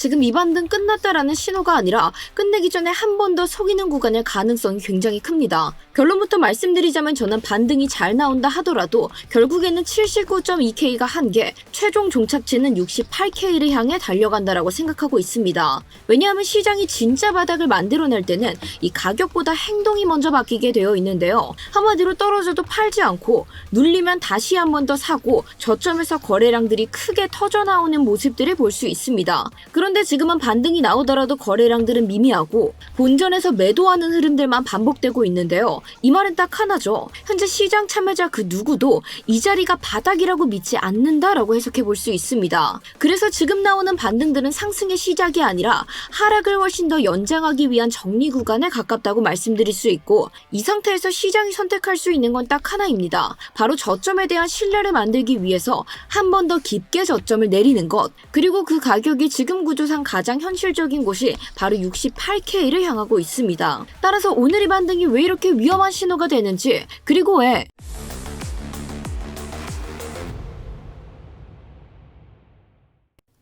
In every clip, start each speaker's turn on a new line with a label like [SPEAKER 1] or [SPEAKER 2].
[SPEAKER 1] 지금 이 반등 끝났다라는 신호가 아니라 끝내기 전에 한 번 더 속이는 구간일 가능성이 굉장히 큽니다. 결론부터 말씀드리자면 저는 반등이 잘 나온다 하더라도 결국에는 79.2K가 한계, 최종 종착지는 68K를 향해 달려간다라고 생각하고 있습니다. 왜냐하면 시장이 진짜 바닥을 만들어낼 때는 이 가격보다 행동이 먼저 바뀌게 되어 있는데요. 한마디로 떨어져도 팔지 않고 눌리면 다시 한 번 더 사고 저점에서 거래량들이 크게 터져 나오는 모습들을 볼 수 있습니다. 그런 데 지금은 반등이 나오더라도 거래량들은 미미하고 본전에서 매도하는 흐름들만 반복되고 있는데요. 이 말은 딱 하나죠. 현재 시장 참여자 그 누구도 이 자리가 바닥이라고 믿지 않는다라고 해석해 볼 수 있습니다. 그래서 지금 나오는 반등들은 상승의 시작이 아니라 하락을 훨씬 더 연장하기 위한 정리 구간에 가깝다고 말씀드릴 수 있고 이 상태에서 시장이 선택할 수 있는 건 딱 하나입니다. 바로 저점에 대한 신뢰를 만들기 위해서 한 번 더 깊게 저점을 내리는 것 그리고 그 가격이 지금 구조상 가장 현실적인 곳이 바로 68K를 향하고 있습니다. 따라서 오늘 이 반등이 왜 이렇게 위험한 신호가 되는지 그리고 왜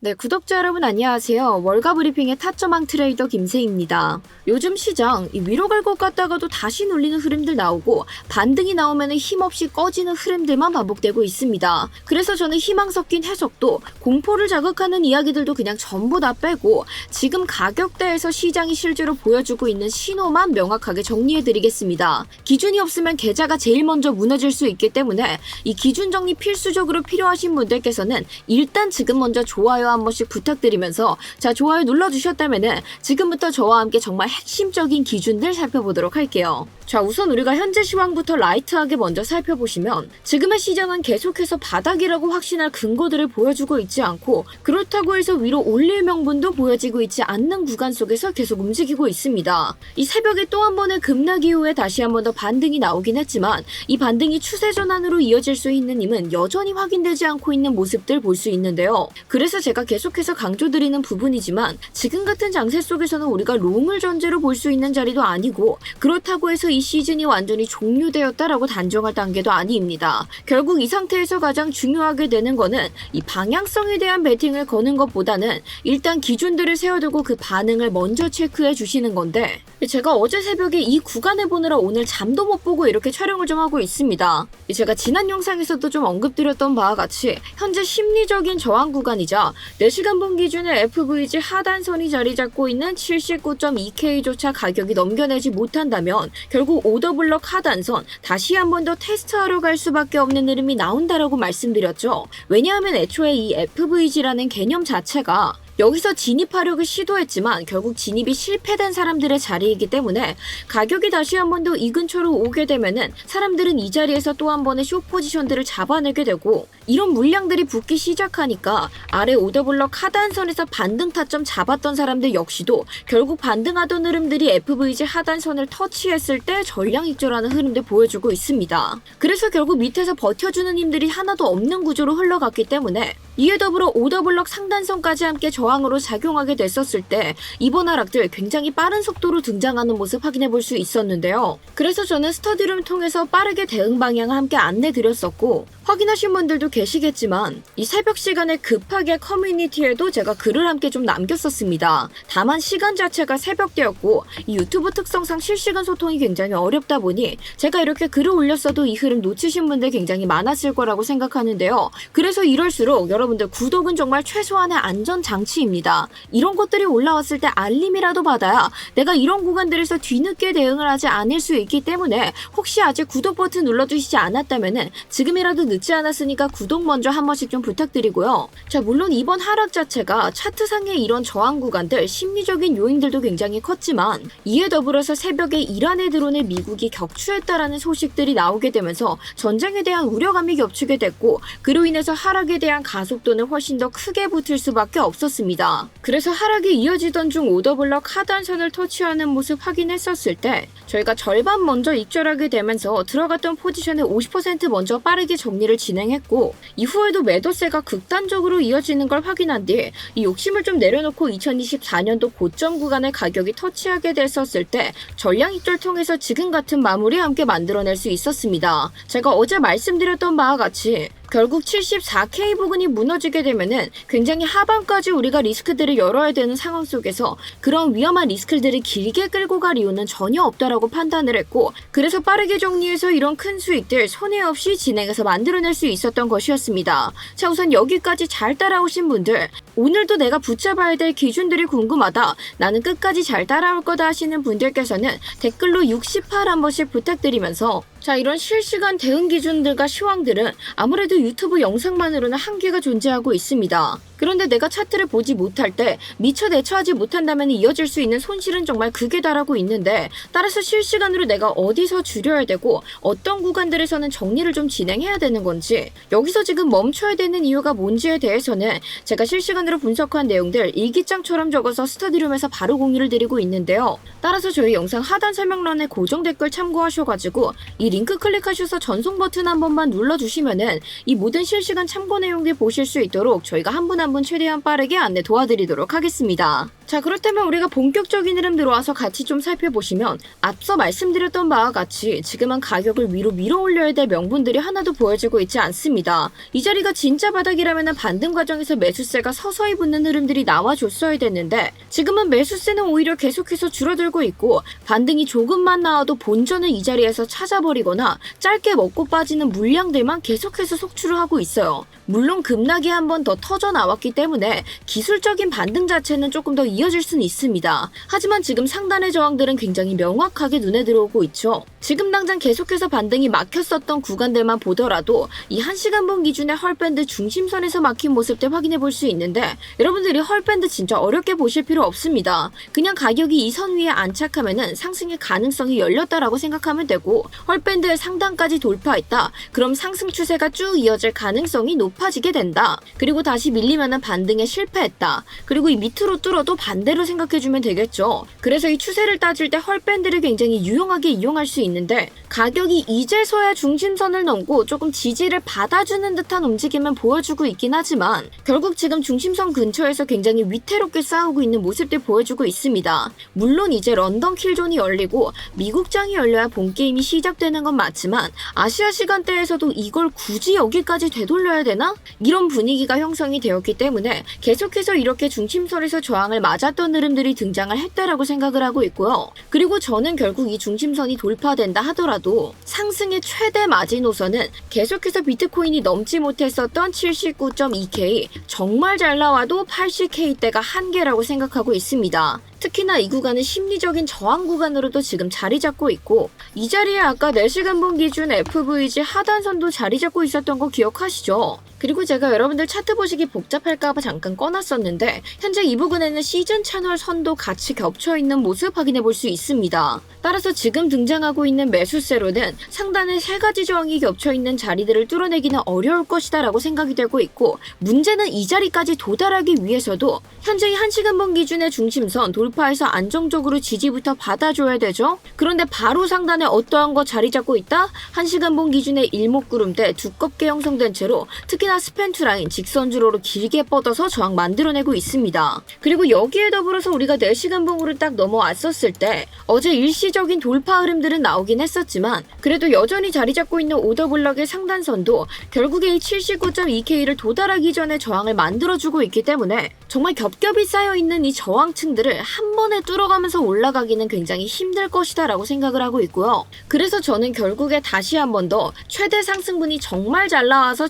[SPEAKER 1] 네, 구독자 여러분 안녕하세요. 월가 브리핑의 타점왕 트레이더 김세입니다. 요즘 시장 이 위로 갈 것 같다가도 다시 눌리는 흐름들 나오고 반등이 나오면 힘없이 꺼지는 흐름들만 반복되고 있습니다. 그래서 저는 희망 섞인 해석도 공포를 자극하는 이야기들도 그냥 전부 다 빼고 지금 가격대에서 시장이 실제로 보여주고 있는 신호만 명확하게 정리해 드리겠습니다. 기준이 없으면 계좌가 제일 먼저 무너질 수 있기 때문에 이 기준 정리 필수적으로 필요하신 분들께서는 일단 지금 먼저 좋아요 한 번씩 부탁드리면서 자 좋아요 눌러주셨다면은 지금부터 저와 함께 정말 핵심적인 기준들 살펴보도록 할게요. 자 우선 우리가 현재 시황부터 라이트하게 먼저 살펴보시면 지금의 시장은 계속해서 바닥이라고 확신할 근거들을 보여주고 있지 않고 그렇다고 해서 위로 올릴 명분도 보여지고 있지 않는 구간 속에서 계속 움직이고 있습니다. 이 새벽에 또 한 번의 급락 이후에 다시 한 번 더 반등이 나오긴 했지만 이 반등이 추세 전환으로 이어질 수 있는 힘은 여전히 확인되지 않고 있는 모습들 볼 수 있는데요. 그래서 제가 계속해서 강조드리는 부분이지만 지금 같은 장세 속에서는 우리가 롱을 전제로 볼 수 있는 자리도 아니고 그렇다고 해서 이 시즌이 완전히 종료되었다라고 단정할 단계도 아니입니다. 결국 이 상태에서 가장 중요하게 되는 거는 이 방향성에 대한 베팅을 거는 것보다는 일단 기준들을 세워두고 그 반응을 먼저 체크해 주시는 건데 제가 어제 새벽에 이 구간을 보느라 오늘 잠도 못 보고 이렇게 촬영을 좀 하고 있습니다. 제가 지난 영상에서도 좀 언급드렸던 바와 같이 현재 심리적인 저항 구간이자 4시간 분 기준의 FVG 하단선이 자리 잡고 있는 79.2K조차 가격이 넘겨내지 못한다면 결국 오더블럭 하단선 다시 한 번 더 테스트하러 갈 수밖에 없는 흐름이 나온다라고 말씀드렸죠. 왜냐하면 애초에 이 FVG라는 개념 자체가 여기서 진입하려고 시도했지만 결국 진입이 실패된 사람들의 자리이기 때문에 가격이 다시 한 번 더 이 근처로 오게 되면은 사람들은 이 자리에서 또 한 번의 쇼 포지션들을 잡아내게 되고 이런 물량들이 붙기 시작하니까 아래 오더블럭 하단선에서 반등 타점 잡았던 사람들 역시도 결국 반등하던 흐름들이 FVG 하단선을 터치했을 때 전량 익절하는 흐름들 보여주고 있습니다. 그래서 결국 밑에서 버텨주는 힘들이 하나도 없는 구조로 흘러갔기 때문에 이에 더불어 오더블럭 상단선까지 함께 저항으로 작용하게 됐었을 때 이번 하락들 굉장히 빠른 속도로 등장하는 모습 확인해 볼 수 있었는데요. 그래서 저는 스터디룸 통해서 빠르게 대응 방향을 함께 안내 드렸었고 확인하신 분들도 계시겠지만 이 새벽 시간에 급하게 커뮤니티에도 제가 글을 함께 좀 남겼었습니다. 다만 시간 자체가 새벽때였고 이 유튜브 특성상 실시간 소통이 굉장히 어렵다 보니 제가 이렇게 글을 올렸어도 이 흐름 놓치신 분들 굉장히 많았을 거라고 생각하는데요. 그래서 이럴수록 여러분 들 구독은 정말 최소한의 안전 장치입니다. 이런 것들이 올라왔을 때 알림이라도 받아야 내가 이런 구간들에서 뒤늦게 대응을 하지 않을 수 있기 때문에 혹시 아직 구독 버튼 눌러주시지 않았다면은 지금이라도 늦지 않았으니까 구독 먼저 한 번씩 좀 부탁드리고요. 자, 물론 이번 하락 자체가 차트상의 이런 저항 구간들 심리적인 요인들도 굉장히 컸지만 이에 더불어서 새벽에 이란에 들어오는 미국이 격추했다라는 소식들이 나오게 되면서 전쟁에 대한 우려감이 겹치게 됐고 그로 인해서 하락에 대한 가속 도는 훨씬 더 크게 붙을 수밖에 없었습니다. 그래서 하락이 이어지던 중 오더블럭 하단선을 터치하는 모습 확인했었을 때 저희가 절반 먼저 익절하게 되면서 들어갔던 포지션의 50% 먼저 빠르게 정리를 진행했고 이후에도 매도세가 극단적으로 이어지는 걸 확인한 뒤 이 욕심을 좀 내려놓고 2024년도 고점 구간의 가격이 터치하게 됐었을 때 전량 익절 통해서 지금 같은 마무리 함께 만들어낼 수 있었습니다. 제가 어제 말씀드렸던 바와 같이 결국 74K 부근이 무너지게 되면은 굉장히 하반까지 우리가 리스크들을 열어야 되는 상황 속에서 그런 위험한 리스크들을 길게 끌고 갈 이유는 전혀 없다라고 판단을 했고 그래서 빠르게 정리해서 이런 큰 수익들 손해 없이 진행해서 만들어낼 수 있었던 것이었습니다. 자 우선 여기까지 잘 따라오신 분들 오늘도 내가 붙잡아야 될 기준들이 궁금하다. 나는 끝까지 잘 따라올 거다 하시는 분들께서는 댓글로 68 한 번씩 부탁드리면서 자, 이런 실시간 대응 기준들과 시황들은 아무래도 유튜브 영상만으로는 한계가 존재하고 있습니다. 그런데 내가 차트를 보지 못할 때 미처 대처하지 못한다면 이어질 수 있는 손실은 정말 극에 달하고 있는데 따라서 실시간으로 내가 어디서 줄여야 되고 어떤 구간들에서는 정리를 좀 진행해야 되는 건지 여기서 지금 멈춰야 되는 이유가 뭔지에 대해서는 제가 실시간으로 분석한 내용들 일기장처럼 적어서 스터디룸에서 바로 공유를 드리고 있는데요. 따라서 저희 영상 하단 설명란에 고정 댓글 참고하셔가지고 이 링크 클릭하셔서 전송 버튼 한 번만 눌러주시면은 이 모든 실시간 참고 내용들 보실 수 있도록 저희가 한분한 분 최대한 빠르게 안내 도와드리도록 하겠습니다. 자 그렇다면 우리가 본격적인 흐름 들어와서 같이 좀 살펴보시면 앞서 말씀드렸던 바와 같이 지금은 가격을 위로 밀어 올려야 될 명분들이 하나도 보여지고 있지 않습니다. 이 자리가 진짜 바닥이라면 반등 과정에서 매수세가 서서히 붙는 흐름들이 나와줬어야 됐는데 지금은 매수세는 오히려 계속해서 줄어들고 있고 반등이 조금만 나와도 본전을 이 자리에서 찾아버리거나 짧게 먹고 빠지는 물량들만 계속해서 속출을 하고 있어요. 물론 급락이 한 번 더 터져 나왔기 때문에 기술적인 반등 자체는 조금 더 이어질 수는 있습니다. 하지만 지금 상단의 저항들은 굉장히 명확하게 눈에 들어오고 있죠. 지금 당장 계속해서 반등이 막혔었던 구간들만 보더라도 이 1시간봉 기준의 헐밴드 중심선에서 막힌 모습들 확인해 볼 수 있는데 여러분들이 헐밴드 진짜 어렵게 보실 필요 없습니다. 그냥 가격이 이 선 위에 안착하면은 상승의 가능성이 열렸다라고 생각하면 되고 헐밴드의 상단까지 돌파했다. 그럼 상승 추세가 쭉 이어질 가능성이 높아지게 된다. 그리고 다시 밀리면은 반등에 실패했다. 그리고 이 밑으로 뚫어도 반 대로 생각해주면 되겠죠. 그래서 이 추세를 따질 때 헐밴드를 굉장히 유용하게 이용할 수 있는데 가격이 이제서야 중심선을 넘고 조금 지지를 받아주는 듯한 움직임을 보여주고 있긴 하지만 결국 지금 중심선 근처에서 굉장히 위태롭게 싸우고 있는 모습들 보여주고 있습니다. 물론 이제 런던 킬존이 열리고 미국장이 열려야 본 게임이 시작되는 건 맞지만 아시아 시간대에서도 이걸 굳이 여기까지 되돌려야 되나? 이런 분위기가 형성이 되었기 때문에 계속해서 이렇게 중심선에서 저항을 맞 았던 흐름들이 등장을 했다라고 생각을 하고 있고요. 그리고 저는 결국 이 중심선이 돌파된다 하더라도 상승의 최대 마지노선은 계속해서 비트코인이 넘지 못했었던 79.2K 정말 잘 나와도 80K대가 한계라고 생각하고 있습니다. 특히나 이 구간은 심리적인 저항 구간으로도 지금 자리 잡고 있고 이 자리에 아까 4시간분 기준 FVG 하단선도 자리 잡고 있었던 거 기억하시죠? 그리고 제가 여러분들 차트 보시기 복잡할까봐 잠깐 꺼놨었는데 현재 이 부분에는 시즌 채널 선도 같이 겹쳐있는 모습 확인해 볼 수 있습니다. 따라서 지금 등장하고 있는 매수세로는 상단에 세 가지 저항이 겹쳐있는 자리들을 뚫어내기는 어려울 것이다 라고 생각이 되고 있고 문제는 이 자리까지 도달하기 위해서도 현재 이 1시간분 기준의 중심선 돌파해서 안정적으로 지지부터 받아줘야 되죠. 그런데 바로 상단에 어떠한 거 자리 잡고 있다? 1시간분 기준의 일목구름대 두껍게 형성된 채로 특히 나 스펜트 라인 직선주로로 길게 뻗어서 저항 만들어내고 있습니다. 그리고 여기에 더불어서 우리가 4시간 봉으로 딱 넘어왔었을 때 어제 일시적인 돌파 흐름들은 나오긴 했었지만 그래도 여전히 자리 잡고 있는 오더블럭의 상단선도 결국에 이 79.2K를 도달하기 전에 저항을 만들어주고 있기 때문에 정말 겹겹이 쌓여있는 이 저항층들을 한 번에 뚫어가면서 올라가기는 굉장히 힘들 것이다 라고 생각을 하고 있고요. 그래서 저는 결국에 다시 한 번 더 최대 상승분이 정말 잘 나와서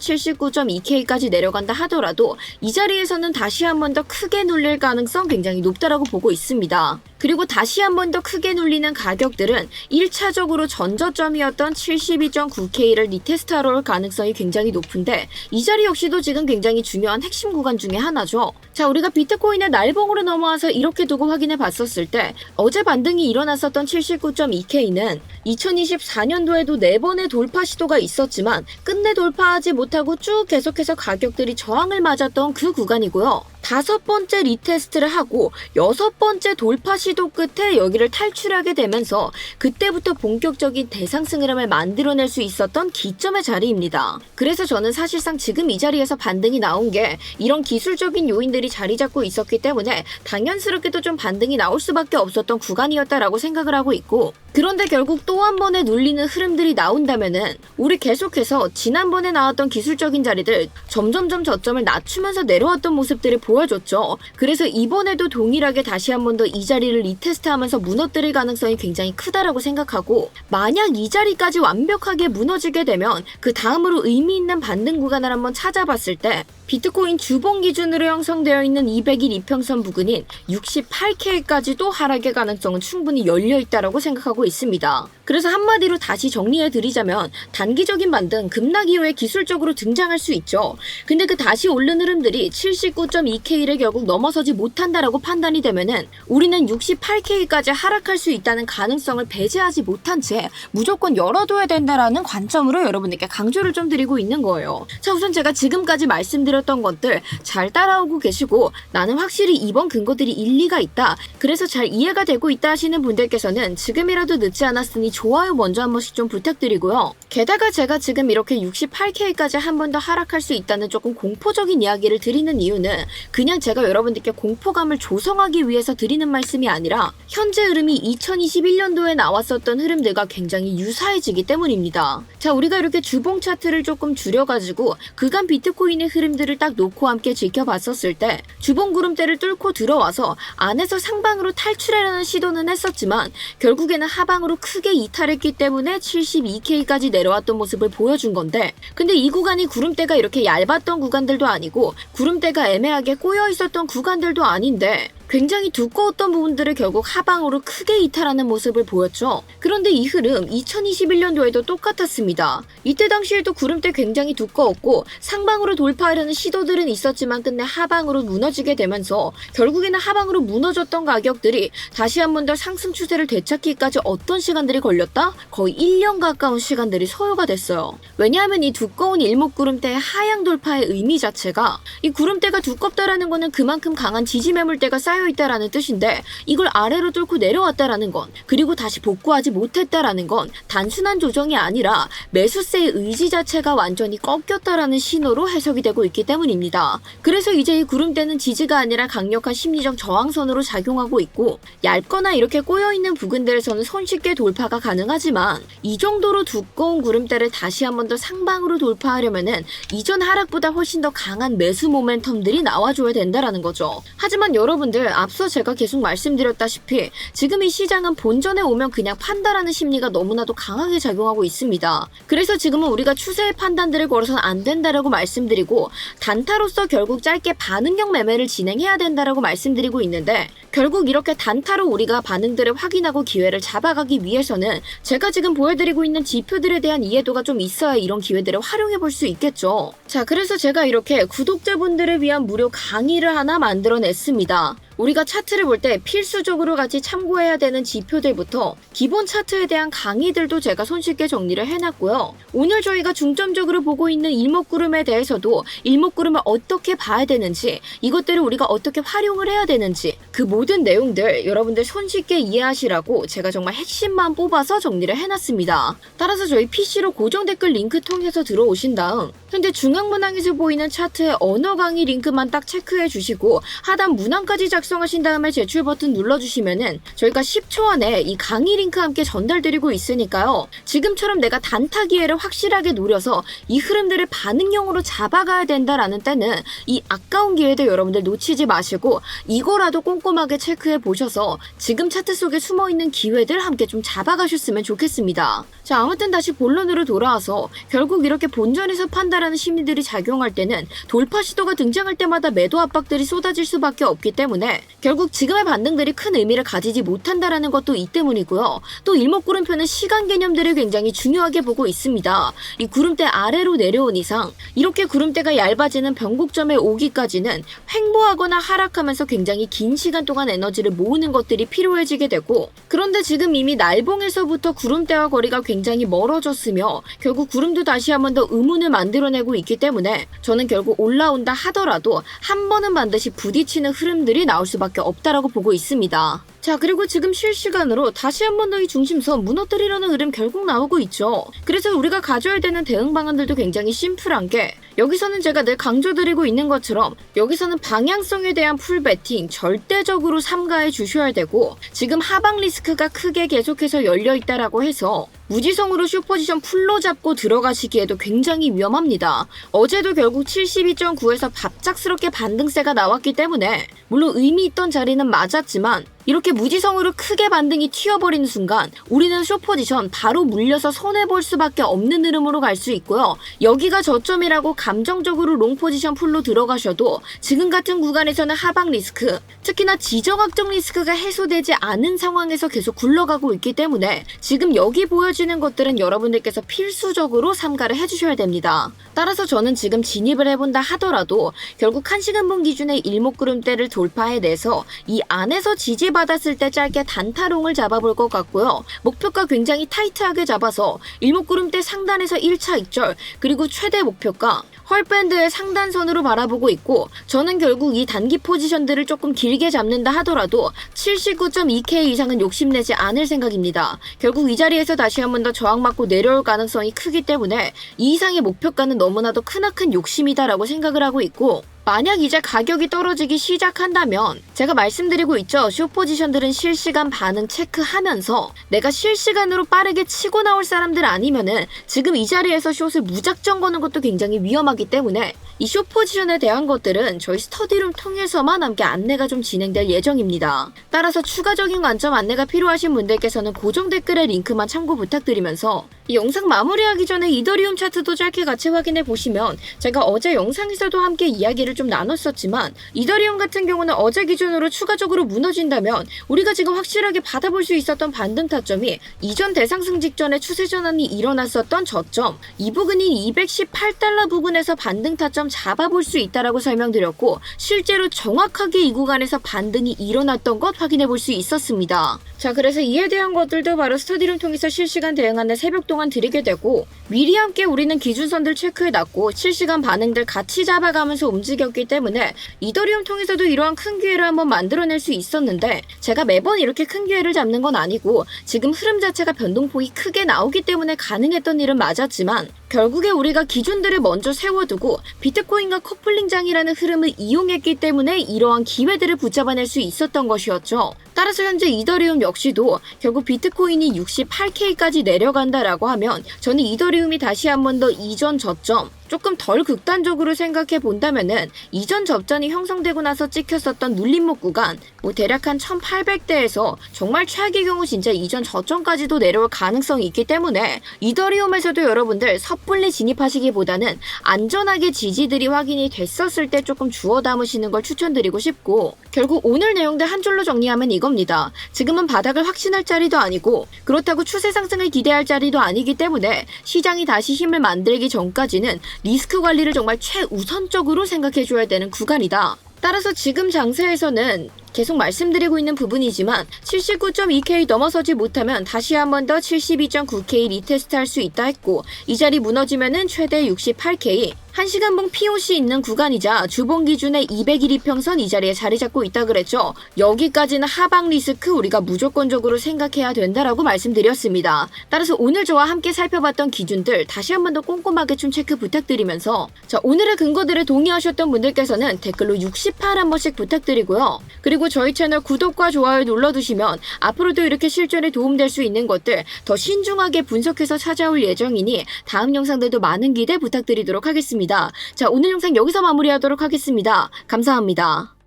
[SPEAKER 1] 79.2K까지 내려간다 하더라도 이 자리에서는 다시 한 번 더 크게 눌릴 가능성 굉장히 높다라고 보고 있습니다. 그리고 다시 한 번 더 크게 눌리는 가격들은 1차적으로 전저점이었던 72.9K를 리테스트하러 올 가능성이 굉장히 높은데 이 자리 역시도 지금 굉장히 중요한 핵심 구간 중에 하나죠. 자, 우리가 비트코인의 날봉으로 넘어와서 이렇게 두고 확인해 봤었을 때 어제 반등이 일어났었던 79.2K는 2024년도에도 4번의 돌파 시도가 있었지만 끝내 돌파하지 못하고 쭉 계속해서 가격들이 저항을 맞았던 그 구간이고요. 다섯 번째 리테스트를 하고 여섯 번째 돌파 시도 끝에 여기를 탈출하게 되면서 그때부터 본격적인 대상승 흐름을 만들어낼 수 있었던 기점의 자리입니다. 그래서 저는 사실상 지금 이 자리에서 반등이 나온 게 이런 기술적인 요인들이 자리 잡고 있었기 때문에 당연스럽게도 좀 반등이 나올 수밖에 없었던 구간이었다라고 생각을 하고 있고 그런데 결국 또 한 번에 눌리는 흐름들이 나온다면은 우리 계속해서 지난번에 나왔던 기술적인 자리들 점점점 저점을 낮추면서 내려왔던 모습들을 보여 줬죠. 그래서 이번에도 동일하게 다시 한 번 더 이 자리를 리테스트하면서 무너뜨릴 가능성이 굉장히 크다라고 생각하고 만약 이 자리까지 완벽하게 무너지게 되면 그 다음으로 의미 있는 반등 구간을 한번 찾아봤을 때 비트코인 주봉 기준으로 형성되어 있는 200일 이평선 부근인 68K까지도 하락의 가능성은 충분히 열려 있다라고 생각하고 있습니다. 그래서 한마디로 다시 정리해 드리자면 단기적인 반등 급락 이후에 기술적으로 등장할 수 있죠. 근데 그 다시 오른 흐름들이 79.2K를 결국 넘어서지 못한다라고 판단이 되면은 우리는 68K까지 하락할 수 있다는 가능성을 배제하지 못한 채 무조건 열어둬야 된다라는 관점으로 여러분들께 강조를 좀 드리고 있는 거예요. 자, 우선 제가 지금까지 말씀드렸 던 것들 잘 따라오고 계시고 나는 확실히 이번 근거들이 일리가 있다. 그래서 잘 이해가 되고 있다 하시는 분들께서는 지금이라도 늦지 않았으니 좋아요 먼저 한 번씩 좀 부탁드리고요. 게다가 제가 지금 이렇게 68K까지 한 번 더 하락할 수 있다는 조금 공포적인 이야기를 드리는 이유는 그냥 제가 여러분들께 공포감을 조성하기 위해서 드리는 말씀이 아니라 현재 흐름이 2021년도에 나왔었던 흐름들과 굉장히 유사해지기 때문입니다. 자, 우리가 이렇게 주봉 차트를 조금 줄여가지고 그간 비트코인의 흐름들을 딱 놓고 함께 지켜봤었을 때 주봉 구름대를 뚫고 들어와서 안에서 상방으로 탈출하려는 시도는 했었지만 결국에는 하방으로 크게 이탈했기 때문에 72K까지 내려왔던 모습을 보여준 건데 근데 이 구간이 구름대가 이렇게 얇았던 구간들도 아니고 구름대가 애매하게 꼬여 있었던 구간들도 아닌데 굉장히 두꺼웠던 부분들을 결국 하방으로 크게 이탈하는 모습을 보였죠. 그런데 이 흐름 2021년도에도 똑같았습니다. 이때 당시에도 구름대 굉장히 두꺼웠고 상방으로 돌파하려는 시도들은 있었지만 끝내 하방으로 무너지게 되면서 결국에는 하방으로 무너졌던 가격들이 다시 한 번 더 상승 추세를 되찾기까지 어떤 시간들이 걸렸다? 거의 1년 가까운 시간들이 소요가 됐어요. 왜냐하면 이 두꺼운 일목구름대의 하향 돌파의 의미 자체가 이 구름대가 두껍다라는 거는 그만큼 강한 지지 매물대가 쌓여 있다라는 뜻인데 이걸 아래로 뚫고 내려왔다라는 건 그리고 다시 복구하지 못했다라는 건 단순한 조정이 아니라 매수세의 의지 자체가 완전히 꺾였다라는 신호로 해석이 되고 있기 때문입니다. 그래서 이제 이 구름대는 지지가 아니라 강력한 심리적 저항선으로 작용하고 있고 얇거나 이렇게 꼬여있는 부근들에서는 손쉽게 돌파가 가능하지만 이 정도로 두꺼운 구름대를 다시 한 번 더 상방으로 돌파하려면은 이전 하락보다 훨씬 더 강한 매수 모멘텀들이 나와줘야 된다라는 거죠. 하지만 여러분들 앞서 제가 계속 말씀드렸다시피 지금 이 시장은 본전에 오면 그냥 판다라는 심리가 너무나도 강하게 작용하고 있습니다. 그래서 지금은 우리가 추세의 판단들을 걸어서는 안 된다라고 말씀드리고 단타로서 결국 짧게 반응형 매매를 진행해야 된다라고 말씀드리고 있는데 결국 이렇게 단타로 우리가 반응들을 확인하고 기회를 잡아가기 위해서는 제가 지금 보여드리고 있는 지표들에 대한 이해도가 좀 있어야 이런 기회들을 활용해 볼 수 있겠죠. 자, 그래서 제가 이렇게 구독자분들을 위한 무료 강의를 하나 만들어냈습니다. 우리가 차트를 볼 때 필수적으로 같이 참고해야 되는 지표들부터 기본 차트에 대한 강의들도 제가 손쉽게 정리를 해놨고요. 오늘 저희가 중점적으로 보고 있는 일목구름에 대해서도 일목구름을 어떻게 봐야 되는지 이것들을 우리가 어떻게 활용을 해야 되는지 그 모든 내용들 여러분들 손쉽게 이해하시라고 제가 정말 핵심만 뽑아서 정리를 해놨습니다. 따라서 저희 PC로 고정 댓글 링크 통해서 들어오신 다음 현재 중앙문항에서 보이는 차트의 언어 강의 링크만 딱 체크해 주시고 하단 문항까지 작성하신 다음에 제출 버튼 눌러주시면은 저희가 10초 안에 이 강의 링크 함께 전달드리고 있으니까요. 지금처럼 내가 단타 기회를 확실하게 노려서 이 흐름들을 반응형으로 잡아가야 된다라는 때는 이 아까운 기회도 여러분들 놓치지 마시고 이거라도 꼼꼼하게 체크해 보셔서 지금 차트 속에 숨어 있는 기회들 함께 좀 잡아가셨으면 좋겠습니다. 자, 아무튼 다시 본론으로 돌아와서 결국 이렇게 본전에서 판 다라는 심리들이 작용할 때는 돌파 시도가 등장할 때마다 매도 압박들이 쏟아질 수밖에 없기 때문에 결국 지금의 반등들이 큰 의미를 가지지 못한다라는 것도 이 때문이고요. 또 일목구름표는 시간 개념들을 굉장히 중요하게 보고 있습니다. 이 구름대 아래로 내려온 이상 이렇게 구름대가 얇아지는 변곡점에 오기까지는 횡보하거나 하락하면서 굉장히 긴 시간 동안 에너지를 모으는 것들이 필요해지게 되고 그런데 지금 이미 날봉에서부터 구름대와 거리가 굉장히 멀어졌으며 결국 구름도 다시 한번 더 의문을 만들어 만들어내고 있기 때문에 저는 결국 올라온다 하더라도 한 번은 반드시 부딪히는 흐름들이 나올 수밖에 없다라고 보고 있습니다. 자, 그리고 지금 실시간으로 다시 한 번 더 이 중심선 무너뜨리려는 흐름 결국 나오고 있죠. 그래서 우리가 가져야 되는 대응 방안들도 굉장히 심플한 게 여기서는 제가 늘 강조드리고 있는 것처럼 여기서는 방향성에 대한 풀 배팅 절대적으로 삼가해 주셔야 되고 지금 하방 리스크가 크게 계속해서 열려 있다라고 해서 무지성으로 슈퍼지션 풀로 잡고 들어가시기에도 굉장히 위험합니다. 어제도 결국 72.9에서 갑작스럽게 반등세가 나왔기 때문에 물론 의미 있던 자리는 맞았지만 이렇게 무지성으로 크게 반등이 튀어버리는 순간 우리는 쇼포지션 바로 물려서 손해볼 수밖에 없는 흐름으로 갈 수 있고요. 여기가 저점이라고 감정적으로 롱포지션 풀로 들어가셔도 지금 같은 구간에서는 하방 리스크, 특히나 지정학적 리스크가 해소되지 않은 상황에서 계속 굴러가고 있기 때문에 지금 여기 보여지 는 것들은 여러분들께서 필수적으로 삼가를 해주셔야 됩니다. 따라서 저는 지금 진입을 해본다 하더라도 결국 1시간분 기준의 일목구름대를 돌파해내서 이 안에서 지지받았을 때 짧게 단타롱을 잡아볼 것 같고요. 목표가 굉장히 타이트하게 잡아서 일목구름대 상단에서 1차 익절 그리고 최대 목표가 헐밴드의 상단선으로 바라보고 있고 저는 결국 이 단기 포지션들을 조금 길게 잡는다 하더라도 79.2K 이상은 욕심내지 않을 생각입니다. 결국 이 자리에서 다시 한번 더 저항받고 내려올 가능성이 크기 때문에 이 이상의 목표가는 너무나도 크나큰 욕심이다라고 생각을 하고 있고 만약 이제 가격이 떨어지기 시작한다면 제가 말씀드리고 있죠. 숏포지션들은 실시간 반응 체크하면서 내가 실시간으로 빠르게 치고 나올 사람들 아니면은 지금 이 자리에서 숏을 무작정 거는 것도 굉장히 위험하기 때문에 이 숏포지션에 대한 것들은 저희 스터디룸 통해서만 함께 안내가 좀 진행될 예정입니다. 따라서 추가적인 관점 안내가 필요하신 분들께서는 고정 댓글의 링크만 참고 부탁드리면서 이 영상 마무리하기 전에 이더리움 차트도 짧게 같이 확인해 보시면 제가 어제 영상에서도 함께 이야기를 좀 나눴었지만 이더리움 같은 경우는 어제 기준으로 추가적으로 무너진다면 우리가 지금 확실하게 받아볼 수 있었던 반등 타점이 이전 대상승 직전에 추세 전환이 일어났었던 저점 이 부근인 218달러 부근에서 반등 타점 잡아볼 수 있다라고 설명드렸고 실제로 정확하게 이 구간에서 반등이 일어났던 것 확인해 볼 수 있었습니다. 자 그래서 이에 대한 것들도 바로 스터디룸 통해서 실시간 대응안내 새벽 동안 드리게 되고 미리 함께 우리는 기준선들 체크해 놨고 실시간 반응들 같이 잡아가면서 움직였기 때문에 이더리움 통해서도 이러한 큰 기회를 한번 만들어낼 수 있었는데 제가 매번 이렇게 큰 기회를 잡는 건 아니고 지금 흐름 자체가 변동폭이 크게 나오기 때문에 가능했던 일은 맞았지만 결국에 우리가 기준들을 먼저 세워두고 비트코인과 커플링장이라는 흐름을 이용했기 때문에 이러한 기회들을 붙잡아낼 수 있었던 것이었죠. 따라서 현재 이더리움 역시도 결국 비트코인이 68K까지 내려간다라고 하면 저는 이더리움이 다시 한 번 더 이전 저점 조금 덜 극단적으로 생각해 본다면은 이전 접전이 형성되고 나서 찍혔었던 눌림목 구간 뭐 대략 한 1800대에서 정말 최악의 경우 진짜 이전 저점까지도 내려올 가능성이 있기 때문에 이더리움에서도 여러분들 섣불리 진입하시기보다는 안전하게 지지들이 확인이 됐었을 때 조금 주워 담으시는 걸 추천드리고 싶고 결국 오늘 내용들 한 줄로 정리하면 이겁니다. 지금은 바닥을 확신할 자리도 아니고 그렇다고 추세 상승을 기대할 자리도 아니기 때문에 시장이 다시 힘을 만들기 전까지는 리스크 관리를 정말 최우선적으로 생각해 줘야 되는 구간이다. 따라서 지금 장세에서는 계속 말씀드리고 있는 부분이지만 79.2K 넘어서지 못하면 다시 한 번 더 72.9K 리테스트 할 수 있다 했고 이 자리 무너지면은 최대 68K 1시간봉 POC 있는 구간이자 주봉 기준의 200일 이평선 이 자리에 자리 잡고 있다 그랬죠. 여기까지는 하방 리스크 우리가 무조건적으로 생각해야 된다라고 말씀드렸습니다. 따라서 오늘 저와 함께 살펴봤던 기준들 다시 한 번 더 꼼꼼하게 좀 체크 부탁드리면서 자 오늘의 근거들에 동의하셨던 분들께서는 댓글로 68 한 번씩 부탁드리고요. 그리고 저희 채널 구독과 좋아요 눌러두시면 앞으로도 이렇게 실전에 도움될 수 있는 것들 더 신중하게 분석해서 찾아올 예정이니 다음 영상들도 많은 기대 부탁드리도록 하겠습니다. 자, 오늘 영상 여기서 마무리하도록 하겠습니다. 감사합니다.